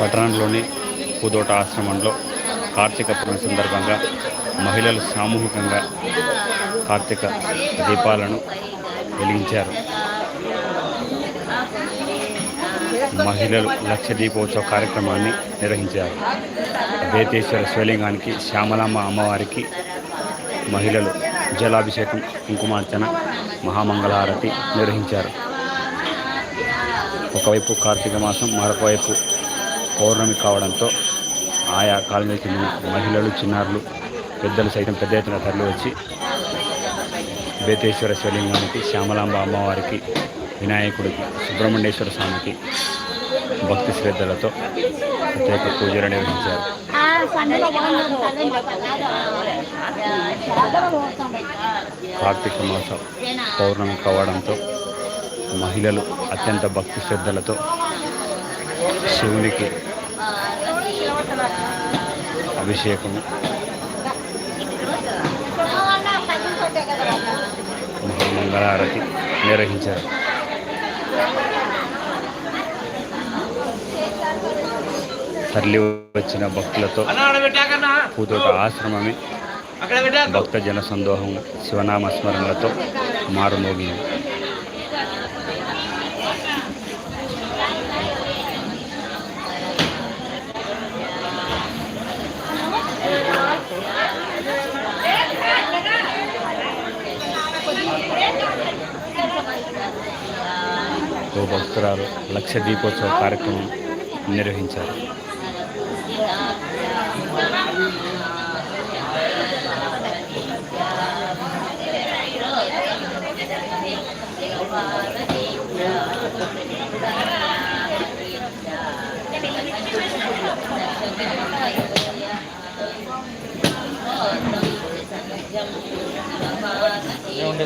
పట్టణంలోని పూదోట ఆశ్రమంలో కార్తీక పూర్ణిమ సందర్భంగా మహిళలు సామూహికంగా కార్తీక దీపాలను వెలిగించారు. మహిళలు లక్ష దీపోత్సవ కార్యక్రమాన్ని నిర్వహించారు. బేతేశ్వర శివలింగానికి శ్యామలాంబ అమ్మవారికి మహిళలు జలాభిషేకం కుంకుమార్చన మహామంగళహారతి నిర్వహించారు. ఒకవైపు కార్తీక మాసం మరొక వైపు పౌర్ణమి కావడంతో ఆయా కాలనీకి చెందిన మహిళలు చిన్నారులు పెద్దలు సైతం పెద్ద ఎత్తున తరలి వచ్చి బేతేశ్వర శివలింగానికి శ్యామలాంబ అమ్మవారికి వినాయకుడికి సుబ్రహ్మణ్యేశ్వర స్వామికి భక్తి శ్రద్ధలతో ప్రత్యేక పూజలు నిర్వహించారు. కార్తీక మాసం పౌర్ణమి కావడంతో మహిళలు అత్యంత భక్తి శ్రద్ధలతో శివునికి అభిషేకము మహామంగళారతి నిర్వహించారు. తరలి వచ్చిన భక్తులతో పూతోట ఆశ్రమమే. భక్త జన సందోహం శివనామ స్మరణలతో మారుమోగింది ఓ భక్తురాలు లక్ష దీపోత్సవ కార్యక్రమం నిర్వహించారు ఏముండే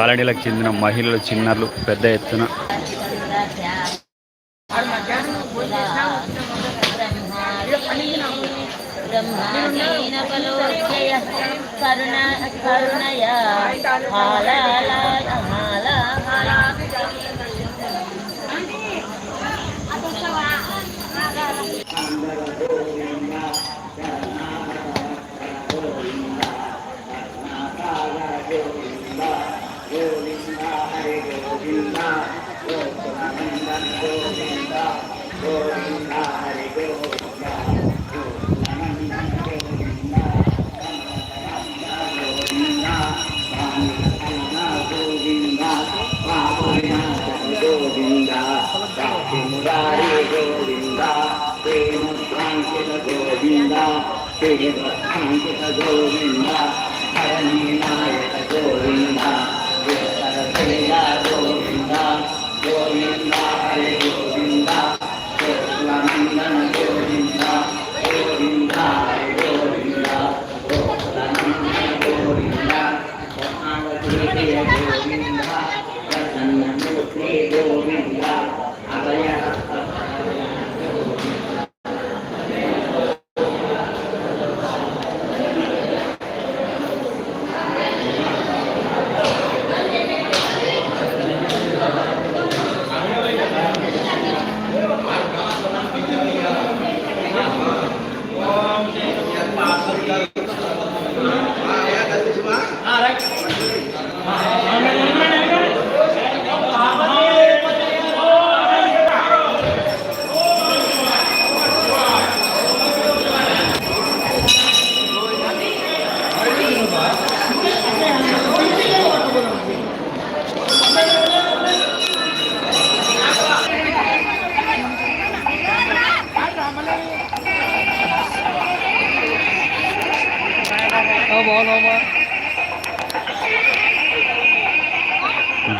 కాలనీలకు చెందిన మహిళలు చిన్నారులు పెద్ద ఎత్తున కరుణ కరుణయా హాలాల హాల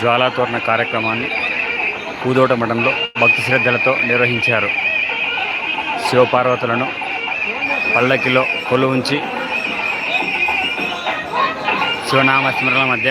జ్వాలాతోరణ కార్యక్రమాన్ని పూదోట మఠంలో భక్తి శ్రద్ధలతో నిర్వహించారు. శివపార్వతులను పల్లకిలో కొలువుంచి ఉంచి స్మరణల మధ్య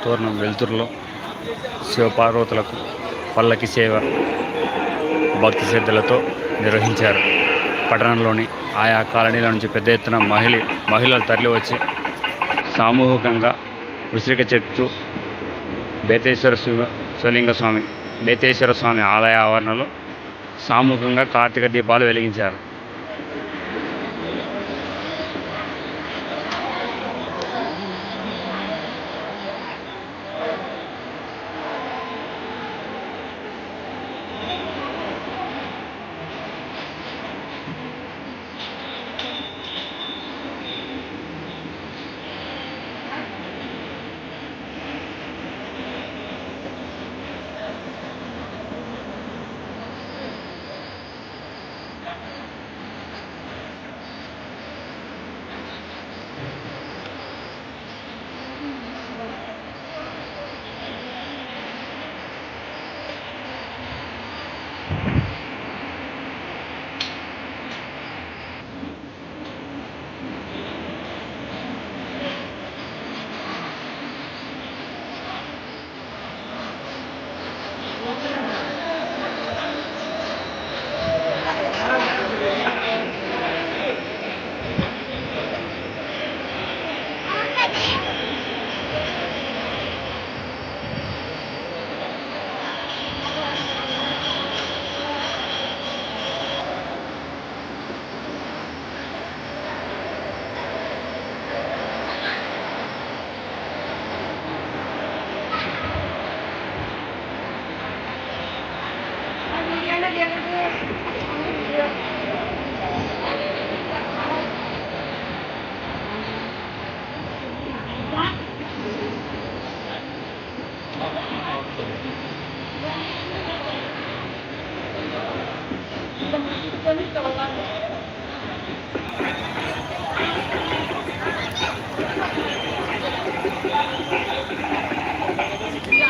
జ్వాలాతోరణం వెలుతురులో శివపార్వతులకు పల్లకి సేవ భక్తి శ్రద్ధలతో నిర్వహించారు. పట్టణంలోని ఆయా కాలనీల నుంచి పెద్ద ఎత్తున మహిళ మహిళలు తరలివచ్చి సామూహికంగా ఉసిరిక చెట్టు బేతేశ్వర శివ శివలింగ స్వామి బేతేశ్వర స్వామి ఆలయ ఆవరణలో సామూహికంగా కార్తీక దీపాలు వెలిగించారు.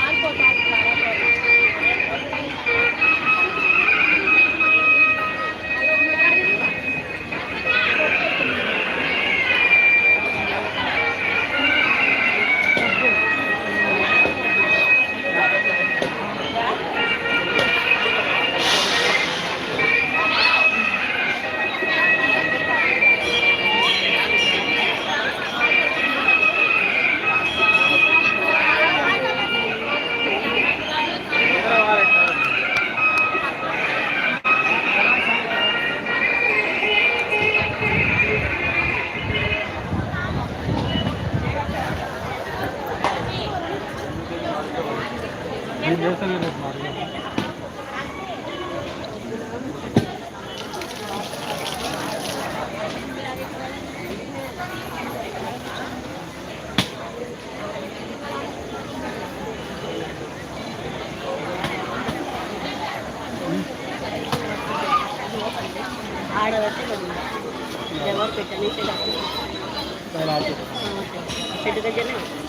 ఆగిపోతాం ఆడవచ్చు పెట్టండి చెడు గజనే